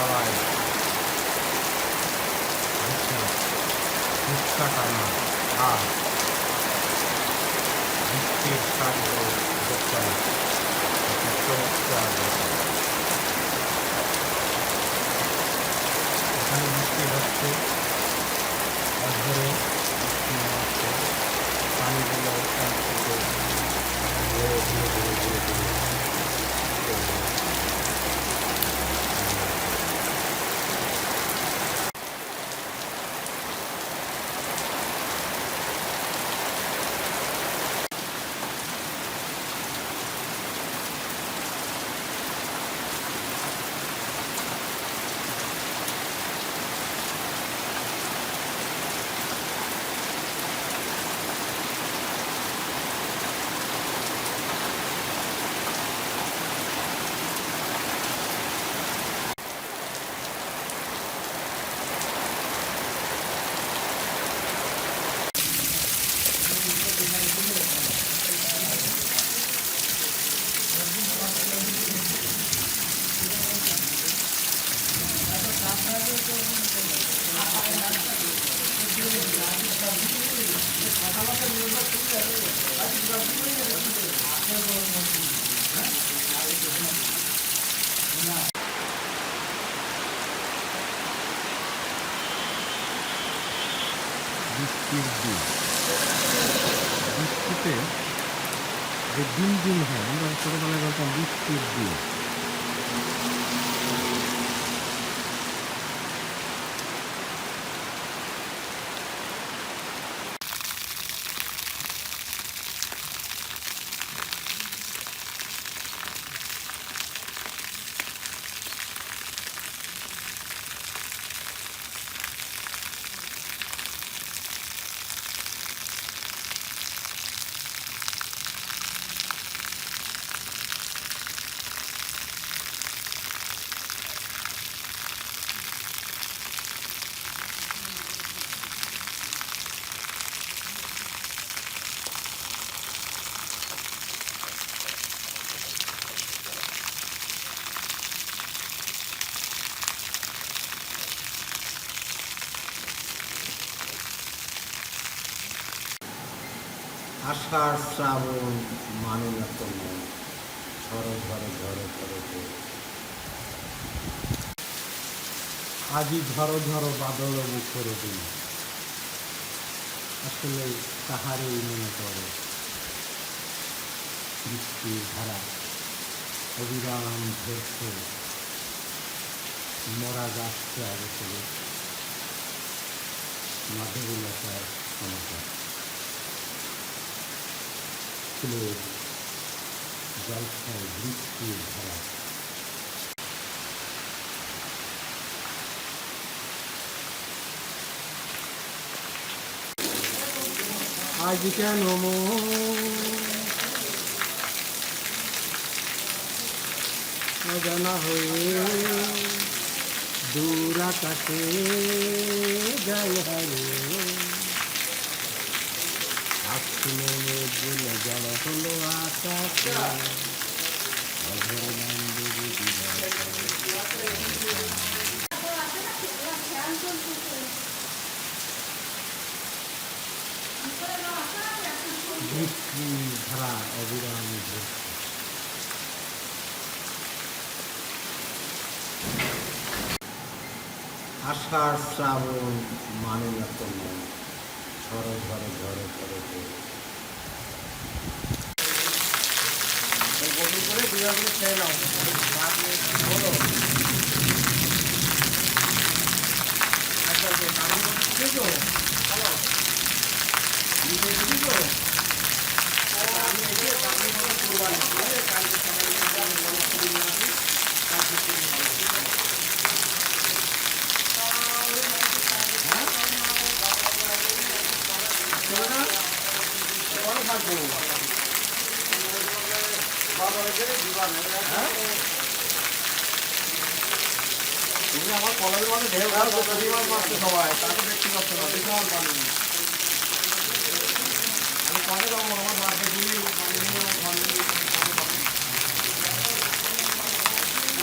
わい。い行ったかな。ああ。行ってしたんどっか。ら適当ツアーですお金持ってだしてあれ行ってもって I'm going to go to বৃষ্টির দিন। বৃষ্টিতে যে দিন দিন হয় আমরা ছোটোবেলায় বলতাম বৃষ্টির দিন। আষাঢ় শ্রাবণ মানে না কোনো ঝড়ো ঝড়ো ঝড়ো ঝড়ো। আজি ঝড়ো ঝড়ো বাদল মুখর দিন। আসলে তাহারই মনে করে বৃষ্টির ধারা, অবিরাম ঝরছে মরা গাছকে অবসরে মাধবীলতার সমাচার ফুলের জলছায় বৃষ্টির ধারা আজ কেন অজানা হয়ে দূর আকাশে যায় হারিয়ে? আষাঢ় শ্রাবণ মানে না ঝড়ো ঝড়ো ঝড়ো ঝড়ো ঝড়ো। গোসল করে বিড়ালগুলো খেয়ে নাও ভাত নিয়ে বলো আচ্ছা আচ্ছা আমি খেয়েছো ভালো নিজে খেয়েছো আমি এসে আপনি কোনো কুরবানি করে কালকে সকালে এসে আমি গণেশ পুজো নিয়ে আসি কালকে পুজো নিয়ে তুমি আমার কলেজের মানে ঢেউ প্রতিবার মারতে সবাই তাকে দেখতে পাচ্ছ না দেখতে আমার পানি আমি কলেজ আমার মারতে দিই